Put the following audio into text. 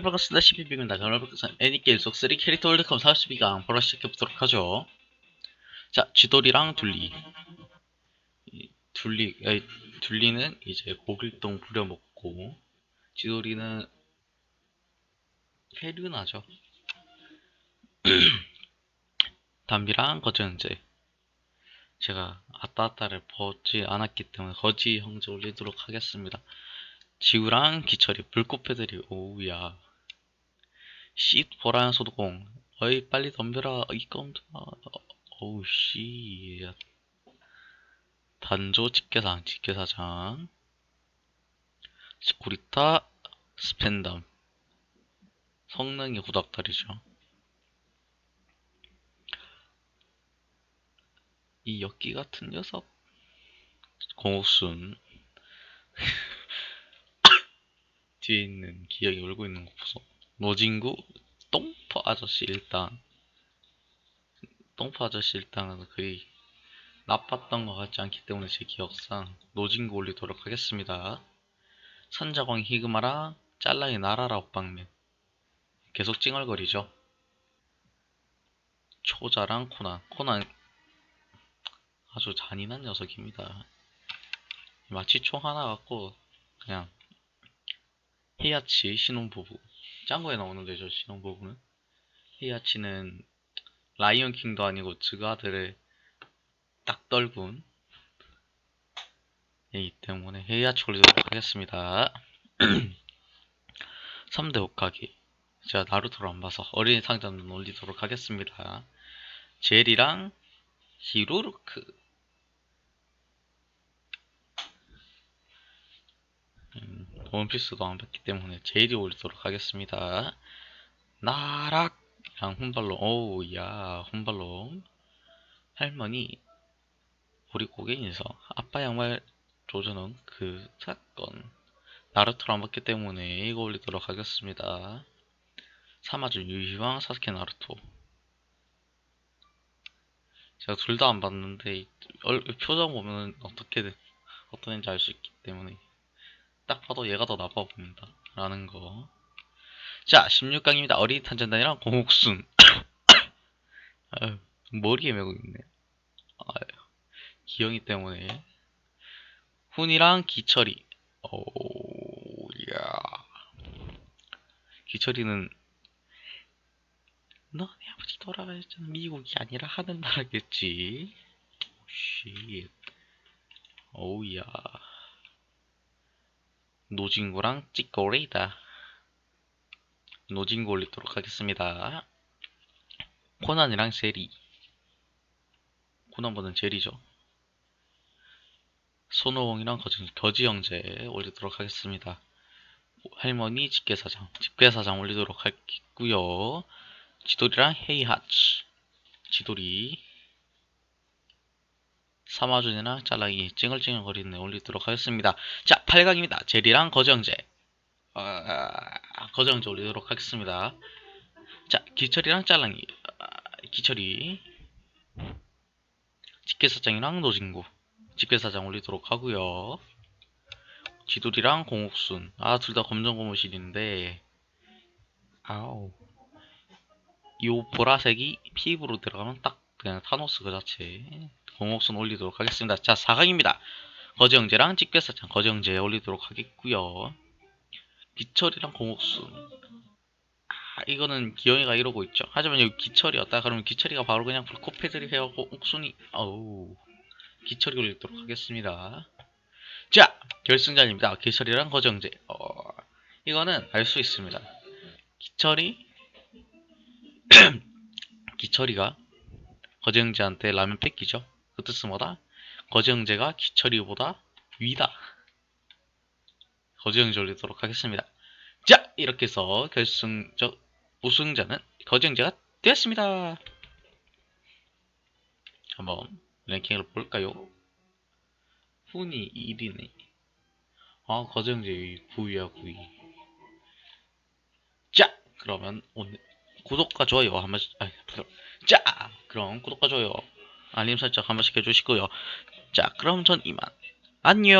반갑습니다. 12비입니다. 저는 백두산 애니게임 속 3 캐릭터 월드컵 42강 바로 시작해보도록 하죠. 자, 쥐돌이랑 둘리. 이 둘리, 아니, 둘리는 이제 고길동 부려먹고, 쥐돌이는 해류나죠. 담비랑 거저형제. 제가 아따아따를 보지 않았기 때문에 거지 형제 올리도록 하겠습니다. 지우랑 기철이 불꽃 패들이 오우야 씨 보라는 소도공. 어이 빨리 덤벼라. 이 껌도 어우 씨 단조 집게상 집게사장. 스쿠리타 스펜담 성능이 구닥다리죠. 이 엽기 같은 녀석. 공옥순. 뒤에 있는 기억이 울고 있는 거 보소. 노진구 똥퍼 아저씨 일당. 똥퍼 아저씨 일당은 그리 나빴던 것 같지 않기 때문에 제 기억상 노진구 올리도록 하겠습니다. 선자광 히그마랑 짤랑이 나라라 옥방맨. 계속 찡얼거리죠. 초자랑 코난. 코난 아주 잔인한 녀석입니다. 마치 총 하나 갖고 그냥 헤야치 신혼부부 짱구에 나오는데 저 신혼부부는? 헤야치는 라이언킹도 아니고 즈가들의 딱떨군 이기 때문에 헤야치 올리도록 하겠습니다. 3대 옥가기. 제가 나루토를 안 봐서 어린이 상점은 올리도록 하겠습니다. 젤이랑 히로르크. 음, 원피스도 안 봤기 때문에 제일이 올리도록 하겠습니다. 나락 이랑 훈발로, 어우, 야, 훈발로. 할머니, 우리 고객인서 아빠 양말 조져놓은 그 사건. 나루토를 안 봤기 때문에 이거 올리도록 하겠습니다. 사마주 유희왕 사스케 나루토. 제가 둘 다 안 봤는데, 표정 보면 어떻게, 어떤 애인지 알 수 있기 때문에. 딱 봐도 얘가 더 나빠 보인다. 라는 거. 자, 16강입니다. 어린이 탄전단이랑 공옥순. 아유, 머리에 메고 있네. 아유, 기영이 때문에. 훈이랑 기철이. 오, 야. 기철이는, 너네 아버지 돌아가셨잖아. 미국이 아니라 하늘나라겠지. 오, 씨. 오우, 야. 노진구랑 찌꼬레이다. 노진구 올리도록 하겠습니다. 코난이랑 제리. 코난보다는 제리죠. 손오공이랑 거지, 거지 형제 올리도록 하겠습니다. 할머니 집게사장. 집게사장 올리도록 하겠고요 지돌이랑 헤이하츠. 지돌이. 사마준이랑 짤라기 찡얼찡얼 거리는 애 올리도록 하겠습니다. 자, 8강입니다. 제리랑 거정제. 아, 거정제 올리도록 하겠습니다. 자, 기철이랑 짤랑이. 아, 기철이. 직계사장이랑 노진구. 직계사장 올리도록 하고요 지돌이랑 공옥순. 아, 둘 다 검정 고무실인데. 아우. 요 보라색이 피부로 들어가면 딱 그냥 타노스 그 자체. 공옥순 올리도록 하겠습니다. 자, 4강입니다. 거정제랑 집게사장 거정제 올리도록 하겠고요 기철이랑 공옥순. 아, 이거는 기영이가 이러고 있죠. 하지만 여기 기철이었다. 그러면 기철이가 바로 그냥 불코패들이 해하고 옥순이 어우 기철이 올리도록 하겠습니다. 자, 결승전입니다. 기철이랑 거정제. 어, 이거는 알 수 있습니다. 기철이 기철이가 거정제한테 라면 뺏기죠. 그 뜻은 뭐다? 거정제가 기철이보다 위다. 거정제 올리도록 하겠습니다. 자, 이렇게 해서 결승전 우승자는 거정제가 되었습니다. 한번 랭킹을 볼까요? 훈이 1위네. 아, 거정제 9위야, 9위. 자, 그러면 오늘 구독과 좋아요 한 번씩, 아니, 자, 그럼 구독과 좋아요, 알림 설정 한 번씩 해주시고요. 자, 그럼 전 이만. 안녕!